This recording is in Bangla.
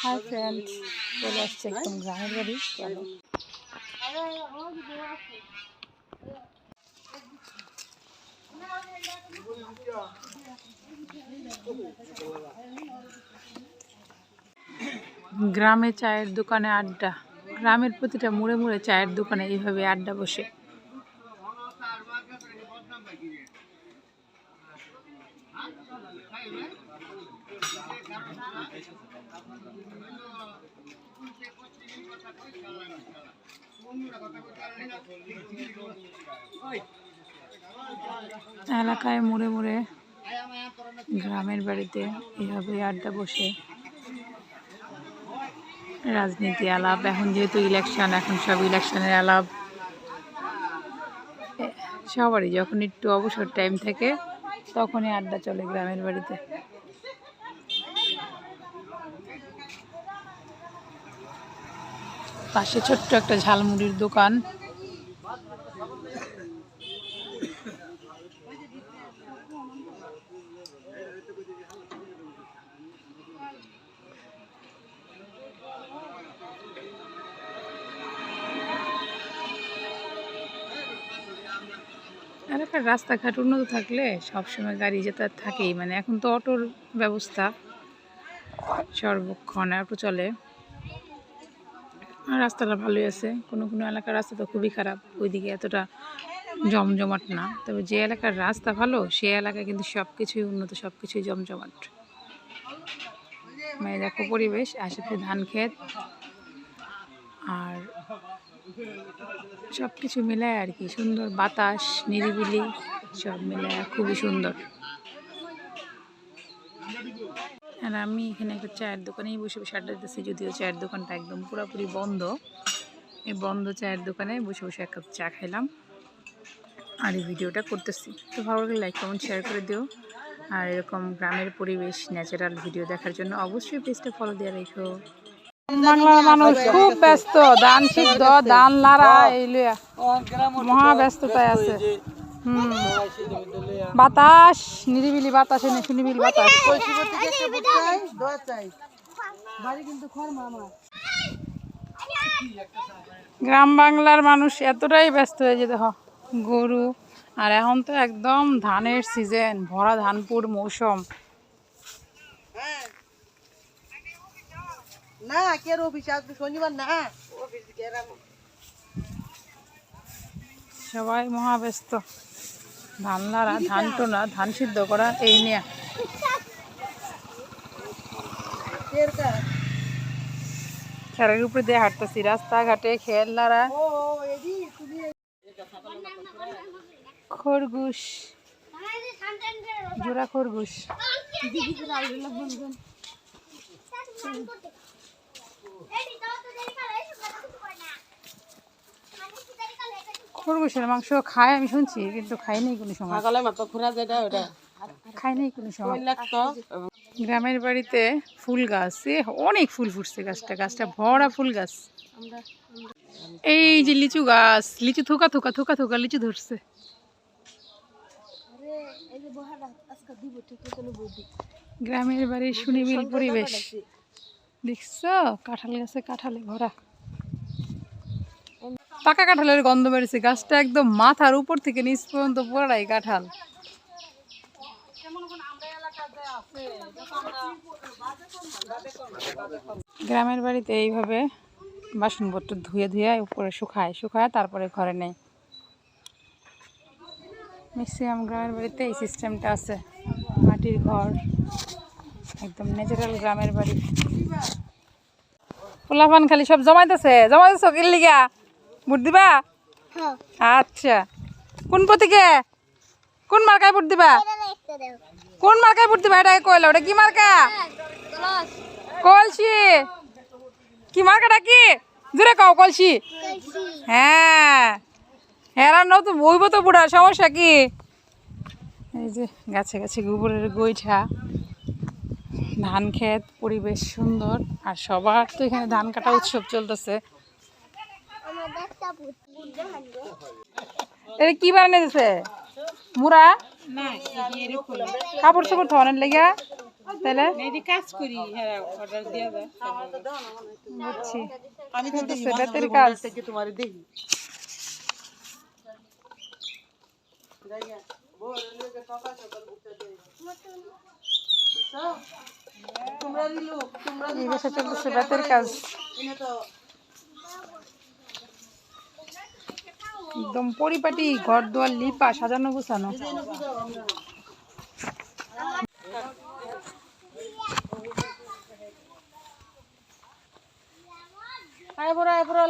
হাই ফ্রেন্ডস চলে আসছে একদম গ্রামের বাড়ি কেন গ্রামে চায়ের দোকানে আড্ডা। গ্রামের প্রতিটা মুড়ে মোড়ে চায়ের দোকানে এইভাবে আড্ডা বসে। এলাকায় মোড়ে মোড়ে গ্রামের বাড়িতে এইভাবে আড্ডা বসে রাজনীতি আলাপ। এখন যেহেতু ইলেকশন এখন সব ইলেকশনের আলাপ। সবারই যখন একটু অবসর টাইম থাকে, তখনই আড্ডা চলে গ্রামের বাড়িতে। পাশে ছোট্ট একটা ঝালমুড়ির দোকান। এলাকার রাস্তাঘাট উন্নত থাকলে সবসময় গাড়ি যাতায়াত থাকেই। মানে এখন তো অটোর ব্যবস্থা সর্বক্ষণ অটো চলে। রাস্তাটা ভালোই আছে। কোনো কোনো এলাকার রাস্তা তো খুবই খারাপ, ওইদিকে এতটা জমজমাট না। তবে যে এলাকার রাস্তা ভালো সে এলাকায় কিন্তু সব কিছুই উন্নত সব কিছুই জমজমাট। মানে দেখো পরিবেশ, আশেপাশে ধান ক্ষেত, আর সব কিছু মিলায় আর কি। সুন্দর বাতাস, নিরিবিলি, সব মিলায়, খুবই সুন্দর। আর আমি এখানে একটা চায়ের দোকানেই বসে বসে আড্ডা দিতেছি যদিও চায়ের দোকানটা একদম পুরোপুরি বন্ধ। এই বন্ধ চায়ের দোকানে বসে বসে এক কাপ চা খাইলাম আর এই ভিডিওটা করতেছি। তো ভালো লাগলে লাইক কমেন্ট শেয়ার করে দিও। আর এরকম গ্রামের পরিবেশ ন্যাচারাল ভিডিও দেখার জন্য অবশ্যই পেজটা ফলো দিয়ে রেখো। বাংলার মানুষ খুব ব্যস্ত দান সিদ্ধ দান লারা এই মহা ব্যস্ততায় আছে। বাতাস নিরিবিলি বাতাস এনে নিরিবিলি বাতাস। গ্রাম বাংলার মানুষ এতটাই ব্যস্ত হয়ে যেতে হ গরু আর এখন তো একদম ধানের সিজন ভরা ধানপুর মৌসুম। না কে আজকে শনিবার না? সবাই মহা ব্যস্ত। ধান লাড়া ধান টোনা ধান সিদ্ধ করা এই নিয়ে। খেরের উপরে দিয়ে হাঁটতেছি রাস্তাঘাটে খেল লাড়া ও এডি তুমি খরগোশ জোড়া খরগোশ খরগোশের মাংস খায় আমি শুনছি কিন্তু খাই নাই কোনো সময়। সকালে মাত্র ঘোরা যেটা ওটা। খাই নাই কোনো সময়। গ্রামের বাড়িতে ফুল গাছ অনেক ফুল ফুটছে গাছটা গাছটা ভরা ফুল গাছ। এই যে লিচু গাছ লিচু থোকা থোকা থোকা থোকা লিচু ধরছে। গ্রামের বাড়ির সুনিবিল পরিবেশ। দেখছ? কাঁঠাল গাছে কাঁঠালে ভরা। পাকা কাঁঠালের গন্ধ বেড়েছে গাছটা একদম মাথার উপর থেকে নিচ পর্যন্ত পুরাই কাঁঠাল। গ্রামের বাড়িতে এইভাবে বাসনপত্র ধুয়ে ধুয়ে উপরে শুকায় শুকায় তারপরে ঘরে নেই। ম্যাক্সিমাম গ্রামের বাড়িতে এই সিস্টেমটা আছে। মাটির ঘর, একদম ন্যাচারাল গ্রামের বাড়ি। পোলাপান খালি সব জমাইতেছে, জমাইতেছ কি লিগা ভোট দিবা? আচ্ছা। কোন প্রতীকে? কোন মার্কায় ভোট দিবা? কোন মার্কায় ভোট দিবা? এটাকে কইলো। ওটা কি মার্কা? কলসি। কি মার্কাটা কি? জোরে কও কলসি। হ্যাঁ। হেরার নতুন বইব তো বুড়ার সমস্যা কি? এই যে গাছে গাছে গোবরের গোইঠা। ধান ক্ষেত পরিবেশ সুন্দর। আর সবার তো এখানে ধান কাটা উৎসব চলতেছে। এটা কি বানিয়ে দিছে মুড়া কাপড় চাপড় ধরনের লেগে তাহলে মেয়েদি কাজ করি হ্যাঁ অর্ডার দেওয়া যায় বুঝছি আমি তো দেখি সেটা মাঝে তোর মাঝে কাজ। মোবাইল থেকে তোমার দেখি যাইয়া, বউ রেলওয়েতে সকাল সকাল উঠে দেয়। বুঝছো? তোমরা দিলো তোমরা এই বছর চলতেছে রাতের কাজ একদম পরিপাটি ঘর দুয়ার লিপা সাজানো গোছানো। আয় বড় আয় বড়